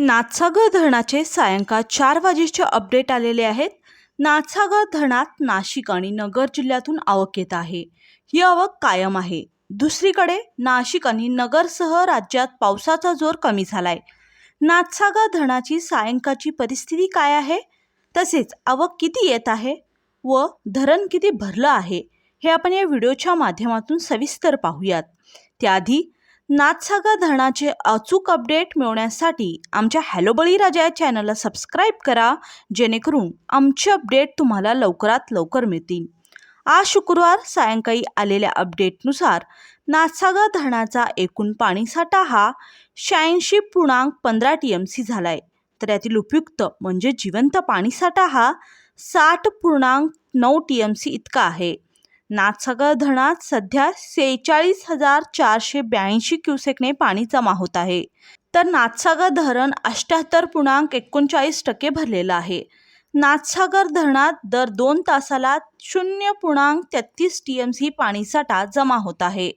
नाथसागर धरणाचे सायंकाळ चार वाजेचे अपडेट आलेले आहेत. नाथसागर धरणात नाशिक आणि नगर जिल्ह्यातून आवक येत आहे. ही आवक कायम आहे. दुसरीकडे नाशिक आणि नगरसह राज्यात पावसाचा जोर कमी झालाय. नाथसागर धरणाची सायंकाळची परिस्थिती काय आहे? तसेच आवक किती येत आहे व धरण किती भरलं आहे? हे आपण या व्हिडिओच्या माध्यमातून सविस्तर पाहूयात. त्याआधी नाथसागर धरणाचे अचूक अपडेट मिळवण्यासाठी आमच्या हॅलो बळीराजा या चॅनलला सबस्क्राईब करा जेणेकरून आमचे अपडेट तुम्हाला लवकरात लवकर मिळतील. आज शुक्रवार सायंकाळी आलेल्या अपडेटनुसार नाथसागर धरणाचा एकूण पाणीसाठा हा शहाऐंशी पूर्णांक पंधरा टी एम सी झाला आहे तर यातील उपयुक्त म्हणजे जिवंत पाणीसाठा हा साठ पूर्णांक नऊ टी एम सी इतका आहे. नाथसागर धरणात सध्या सेहेचाळीस हजार चारशे ब्याऐंशी क्युसेकने पाणी जमा होत आहे. तर नाथसागर धरण अष्ट्याहत्तर पूर्णांक एकोणचाळीस टक्के भरलेलं आहे. नाथसागर धरणात दर दोन तासाला शून्य पूर्णांक तेहतीस टी एम सी पाणीसाठा जमा होत आहे.